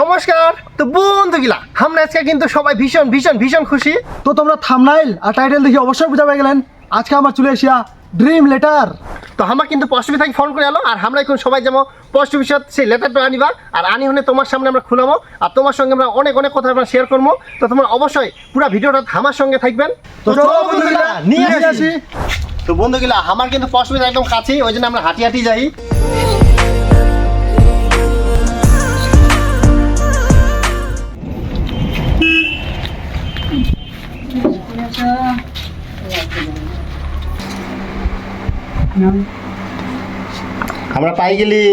নমস্কার। তো বন্ধুগুলা আমরা আজকে কিন্তু সবাই ভীষণ ভীষণ ভীষণ খুশি। তো তোমরা থামনাইল আর টাইটেল দেখে অবশ্যই বুঝা পেয়ে গেলেন। আজকে আমার চলে এসিয়া ড্রিম লেটার তো আমার কিন্তু পোস্ট অফিস থেকে ফোন করে এলো আর আমরা এখন সবাই যাব পোস্ট অফিসত সেই লেটারটা আনিবা আর আনি হলে তোমার সামনে আমরা খুলাবো আর তোমার সঙ্গে আমরা অনেক অনেক কথা আমরা শেয়ার করব। তো তোমরা অবশ্যই পুরো ভিডিওটা আমার সঙ্গে থাকবেন। তো বন্ধুরা নিয়ে আসি। তো বন্ধুগুলা আমার কিন্তু পোস্ট অফিস একদম কাছেই ওই জন্য আমরা হাঁটি হাঁটি যাই। আমরা পাই গেলি।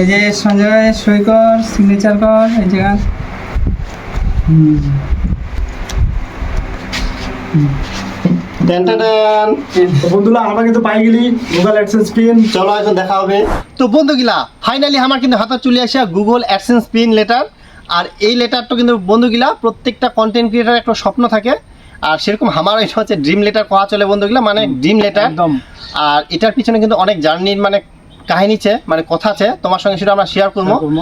এই যে সঞ্জয় সই কর সিগনেচার কর এই জায়গা। Ten ten ten. তো বন্ধুরা আমরা কিন্তু পাই গেলি। গুগল অ্যাডসেন্স পিন চলো এখন দেখা হবে। তো বন্ধুগুলা ফাইনালি আমার কিন্তু হাতে চলে আসে গুগল অ্যাডসেন্স পিন লেটার আর এই লেটারটা কিন্তু বন্ধুগুলা প্রত্যেকটা কন্টেন্ট ক্রিয়েটার একটা স্বপ্ন থাকে। আর সেরকম আমার এটা হচ্ছে ড্রিম লেটার কোয়া চলে বন্ধুগুলা মানে ড্রিম লেটার একদম। আর এটার পিছনে কিন্তু অনেক জার্নির মানে কাহিনী আছে মানে কথা আছে তোমার সঙ্গে সেটা আমরা শেয়ার করব। করব।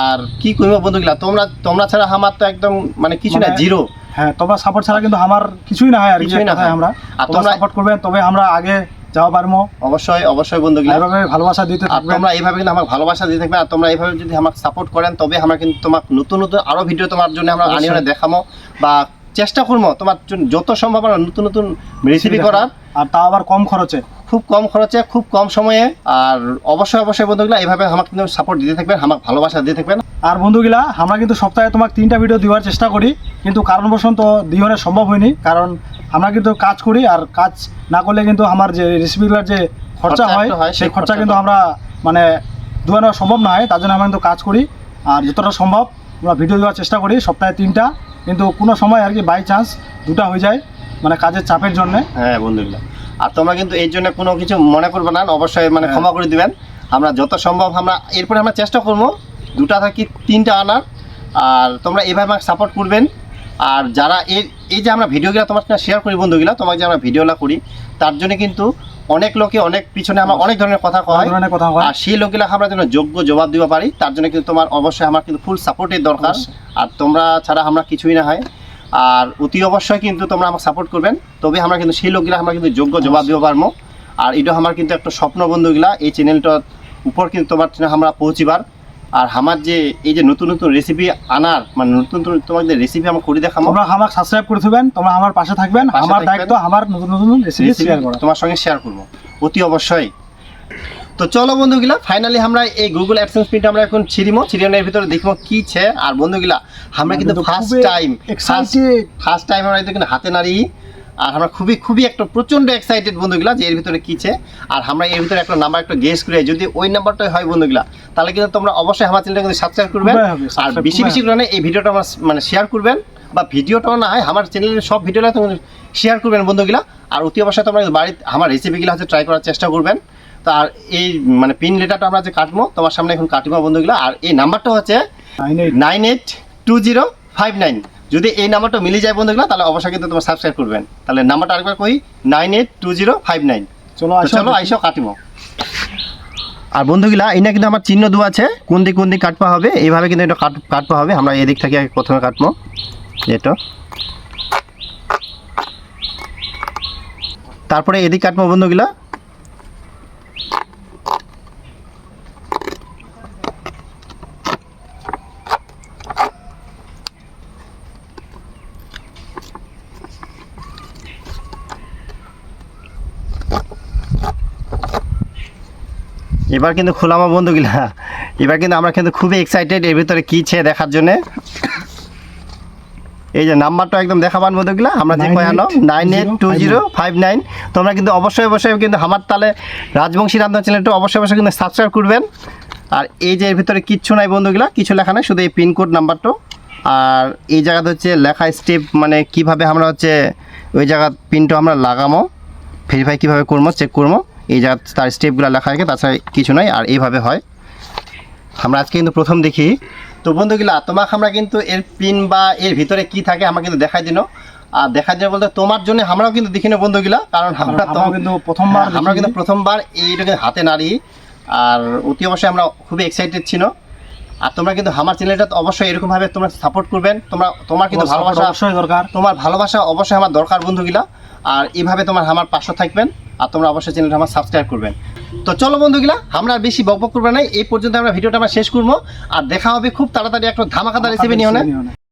আর কি করব বন্ধুগুলা তোমরা তোমরা ছাড়া আমার তো একদম মানে কিছু না মানে- জিরো হ্যাঁ তোমার সাপোর্ট ছাড়া কিন্তু আমার কিছুই না হয় আর কিছুই না হয়। আমরা। আর তোমরা সাপোর্ট করবেন তবে আমরা আগে যাওয়া পারব। অবশ্যই অবশ্যই বন্ধুগুলা। এইভাবে ভালোবাসা দিতে থাকবে। তোমরা এইভাবে কিন্তু আমাকে ভালোবাসা দিয়ে থাকবে আর তোমরা এইভাবে যদি আমাকে সাপোর্ট করেন তবে আমরা কিন্তু তোমাকে নতুন নতুন আরও ভিডিও তোমার জন্য আমরা আনি অবশ্যই। দেখাবো বা চেষ্টা করব তোমার যত সম্ভব আমরা নতুন নতুন রেসিপি করার। আর তা আবার কম খরচে। খুব কম খরচে খুব কম সময়ে। আর অবশ্যই অবশ্যই বন্ধুগুলা এইভাবে আমাকে কিন্তু সাপোর্ট দিতে থাকবেন আমাকে ভালোবাসা দিয়ে থাকবেন। আর বন্ধুগুলা আমরা কিন্তু সপ্তাহে তোমাকে তিনটা ভিডিও দেওয়ার চেষ্টা করি কিন্তু কারণবশত দিওয়ারে সম্ভব হয়নি। কারণ আমরা কিন্তু কাজ করি আর কাজ না করলে কিন্তু আমার যে রেসিপিগুলোর যে খরচা হয় সেই সেই খরচা কিন্তু আমরা মানে দেওয়ানো সম্ভব না হয় তার জন্য আমরা কিন্তু কাজ করি। আর যতটা সম্ভব আমরা ভিডিও দেওয়ার চেষ্টা করি সপ্তাহে তিনটা। কিন্তু কোনো সময় আর কি বাই চান্স দুটা হয়ে যায় মানে কাজের চাপের জন্যে। হ্যাঁ বন্ধুগুলো আর তোমরা কিন্তু এর জন্য কোনো কিছু মনে করবে না অবশ্যই মানে হ্যাঁ। ক্ষমা করে দিবেন। আমরা যত সম্ভব আমরা এরপরে আমরা চেষ্টা করব দুটা থাকি তিনটা আনার। আর তোমরা এইভাবে আমাকে সাপোর্ট করবেন। আর যারা এই এই যে আমরা ভিডিওগুলো তোমার সঙ্গে শেয়ার করি বন্ধুগুলো তোমাকে যে আমরা ভিডিওগুলো করি তার জন্য কিন্তু অনেক লোকে অনেক পিছনে আমার অনেক ধরনের কথা কয়। অনেক ধরনের কথা কয়। আর সেই লোকগুলা আমরা যেন যোগ্য জবাব দিতে পারি তার জন্য কিন্তু তোমার অবশ্যই আমার কিন্তু ফুল সাপোর্টের দরকার। আর তোমরা ছাড়া আমরা কিছুই না হয়। আর অতি অবশ্যই কিন্তু তোমরা আমাকে সাপোর্ট করবেন। তবে আমরা কিন্তু সেই লোকগুলা আমরা কিন্তু যোগ্য জবাব দিব পারব। আর এটা আমার কিন্তু একটা স্বপ্ন বন্ধুগুলা এই চ্যানেলটার উপর কিন্তু তোমার আমরা পৌঁছিবার। আর আমার যে এই যে নতুন নতুন রেসিপি আনার মানে নতুন নতুন তোমাদের রেসিপি আমরা করে দেখাবো তোমরা আমার সাবস্ক্রাইব করে থাকবেন তোমরা আমার পাশে থাকবেন আমার দায়িত্ব আমার নতুন নতুন রেসিপি শেয়ার করা। তোমার সঙ্গে শেয়ার করব অতি অবশ্যই। তো চলো বন্ধুগুলা ফাইনালি আমরা এই গুগল অ্যাডসেন্স পিনটা আমরা এখন ছিড়িমো ছিড়িনের ভিতরে দেখব কি ছে। আর বন্ধুগুলা আমরা কিন্তু কিন্তু ফার্স্ট টাইম ফার্স্ট টাইম আমরা কিন্তু হাতে নাড়ি। আর আমরা খুবই খুবই একটা প্রচণ্ড এক্সাইটেড বন্ধুগুলা যে এর ভিতরে কি ছে আর আমরা এর ভিতরে একটা নাম্বার একটা গেস করে যদি ওই নাম্বারটাই হয় বন্ধুগুলা তাহলে কিন্তু তোমরা অবশ্যই আমার চ্যানেলটা কিন্তু সাবস্ক্রাইব করবেন আর বেশি বেশি করে এই ভিডিওটা আমার মানে শেয়ার করবেন বা ভিডিওটাও না হয় আমার চ্যানেলের সব ভিডিওটা তুমি শেয়ার করবেন বন্ধুগুলা। আর অতি অবশ্যই তোমরা বাড়িতে আমার রেসিপিগুলো হচ্ছে ট্রাই করার চেষ্টা করবেন। তো আর এই মানে পিন লেটারটা আমরা যে কাটবো তোমার সামনে এখন কাটবো বন্ধুগুলা। আর এই নাম্বারটা হচ্ছে। Nine eight two zero five nine যদি এই নাম্বারটা মিলে যায় বন্ধুগুলা তাহলে অবশ্যই কিন্তু তোমার সাবস্ক্রাইব করবেন। তাহলে নাম্বারটা আরেকবার কই nine eight two zero five nine. চলো চলো আইসো কাটিমো আর বন্ধুগুলা এই না কিন্তু আমার চিহ্ন দেওয়া আছে কোন দিক কোন দিক কাটপা হবে এইভাবে কিন্তু এটা কাট কাটপা হবে আমরা এদিক থেকে আগে প্রথমে কাটবো। এটা তারপরে এদিক কাটবো বন্ধুগুলা। এবার কিন্তু খোলামা বন্ধুগুলা। এবার কিন্তু আমরা কিন্তু খুবই এক্সাইটেড এর ভিতরে কি ছে দেখার জন্য। এই যে নাম্বারটা একদম দেখাবান বন্ধুগুলা আমরা যে আনো? Nine eight two zero five nine. তোমরা কিন্তু অবশ্যই অবশ্যই কিন্তু আমার তালে রাজবংশী রান্ধন চ্যানেলটা অবশ্যই অবশ্যই কিন্তু সাবস্ক্রাইব করবেন। আর এই যে এর ভিতরে কিচ্ছু নাই বন্ধুগুলা কিছু লেখা নাই শুধু এই পিনকোড নাম্বারটা। আর এই জায়গাতে হচ্ছে লেখা স্টেপ মানে কীভাবে আমরা হচ্ছে ওই জায়গা পিনটা আমরা লাগামো ভেরিফাই কীভাবে করব চেক করব এই যা তার স্টেপগুলো লেখা থাকে তাছাড়া কিছু নয় আর এইভাবে হয়। আমরা আজকে কিন্তু প্রথম দেখি। তো বন্ধুগুলা তোমাকে আমরা কিন্তু এর পিন বা এর ভিতরে কি থাকে আমরা কিন্তু দেখাই দিন আর দেখাই দিন বলতে তোমার জন্য আমরাও কিন্তু দেখি না বন্ধুগুলা কারণ আমরা তো আমরাও কিন্তু প্রথমবার হ্যাঁ, আমরা কিন্তু প্রথমবার এইটাকে হাতে নাড়ি। আর অতি অবশ্যই আমরা খুবই এক্সাইটেড ছিল। আর তোমরা কিন্তু আমার চ্যানেলটা অবশ্যই এরকম ভাবে তোমরা সাপোর্ট করবেন। তোমরা তোমার কিন্তু ভালোবাসা অবশ্যই দরকার। তোমার ভালোবাসা অবশ্যই আমার দরকার বন্ধুগুলা। আর এইভাবে তোমার আমার পাশে থাকবেন। আর তোমরা অবশ্যই চ্যানেলটা আমার সাবস্ক্রাইব করবেন। তো চলো বন্ধুগুলা আমরা আর বেশি বকবক করব না এই পর্যন্ত আমরা ভিডিওটা আমরা শেষ করব। আর দেখা হবে খুব তাড়াতাড়ি একটা ধামাকাদার রেসিপি নিয়ে নিয়ে